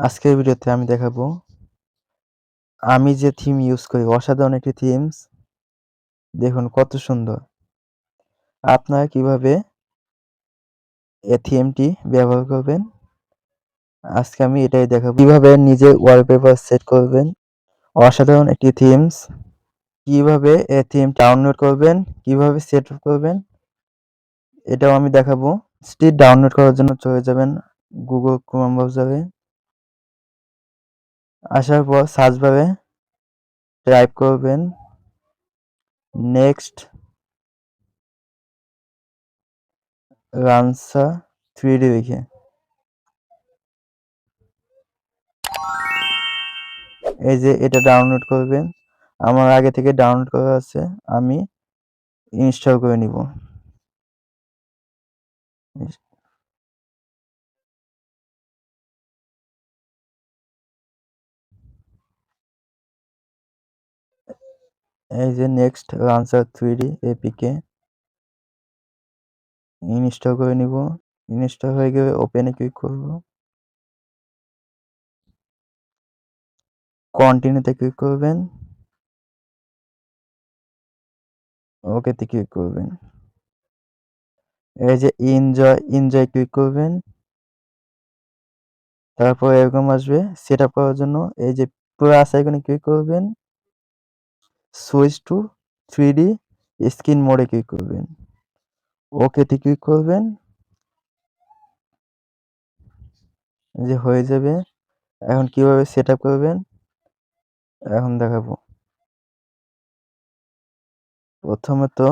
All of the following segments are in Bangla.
আজকের ভিডিওতে আমি দেখাবো, আমি যে থিম ইউজ করি, অসাধারণ একটি থিমস দেখুন কত সুন্দর। আপনারা কীভাবে এ থিমটি ব্যবহার করবেন, আজকে আমি এটাই দেখাবো। কীভাবে নিজে ওয়ালপেপার সেট করবেন, অসাধারণ একটি থিমস কীভাবে এ থিম ডাউনলোড করবেন, কীভাবে সেট করবেন, এটাও আমি দেখাবো। স্টিট ডাউনলোড করার জন্য চলে যাবেন গুগল ক্রোম ব্রাউজারে আসার পর সার্চ বারে টাইপ করবেন নেক্সট রানসা থ্রি ডি লিখে এই যে এটা ডাউনলোড করবেন। আমার আগে থেকে ডাউনলোড করা আছে, আমি ইনস্টল করে নিব। এই যে নেক্সট রানসার থ্রি ডি এপিকে ইনস্টল করে নিব। ইনস্টল হয়ে গেলে ওপেনে ক্লিক করব। কন্টিনিউতে ক্লিক করবেন। ওকেতে ক্লিক করবেন। এই যে এনজয় এনজয় ক্লিক করবেন। তারপর এরকম আসবে। সেট করার জন্য এই যে প্লাস আইকনে ক্লিক করবেন। Switch to three D screen মোডে ক্লিক করবেন। ওকেতে ক্লিক করবেন। যে হয়ে যাবে, এখন কীভাবে সেট করবেন? এখন দেখাবো। প্রথমে তো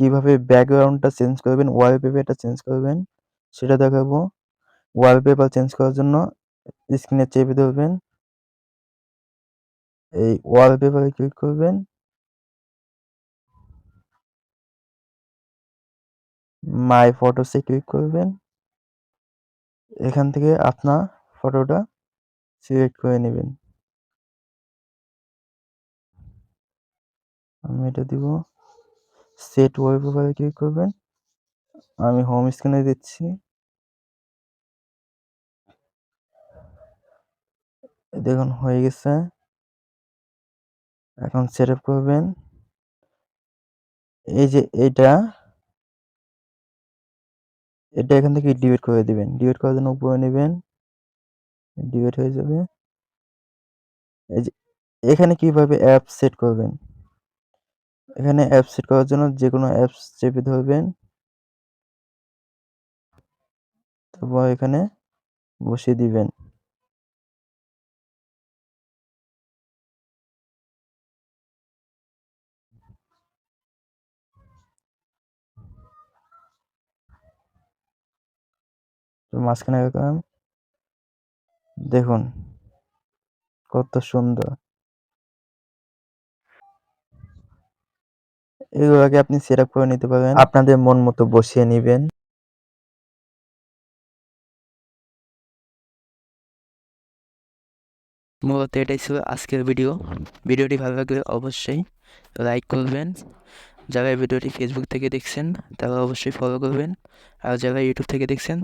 কীভাবে ব্যাকগ্রাউন্ডটা চেঞ্জ করবেন ওয়ালপেপারটা চেঞ্জ করবেন, সেটা দেখাবো। ওয়ালপেপার চেঞ্জ করার জন্য স্ক্রিনে চেপে ধরবেন। এই ওয়ালপেপারে ক্লিক করবেন। মাই ফটোসে ক্লিক করবেন। এখান থেকে আপনার ফটোটা সিলেক্ট করে নেবেন। আমি এটা দিব। সেট ওয়ালপেপারে ক্লিক করবেন। আমি হোম স্ক্রিনে দিচ্ছি। দেখুন, হয়ে গেছে। এখন আপ করবেন। এই যে এটা এটা এখান থেকে ডিলিট করে দিবেন। ডিলিট করার জন্য উপরে নেবেন। ডিলিট হয়ে যাবে। এই যে এখানে কীভাবে অ্যাপ সেট করবেন? এখানে অ্যাপ সেট করার জন্য যে কোনো অ্যাপস চেপে ধরবেন। তারপর এখানে বসিয়ে দিবেন। মাঝখানে রাখলাম দেখুন, কত সুন্দর। এগুলোকে আপনি সেট করে নিতে পারেন। আপনাদের মন মতো বসিয়ে নেবেন। মূলত এটাই ছিল আজকের ভিডিও। ভিডিওটি ভালো লাগলে অবশ্যই লাইক করবেন। যারা ভিডিওটি ফেসবুক থেকে দেখছেন, তারা অবশ্যই ফলো করবেন। আর যারা ইউটিউব থেকে দেখছেন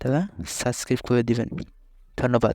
তারা সাবস্ক্রাইব করে দিবেন ধন্যবাদ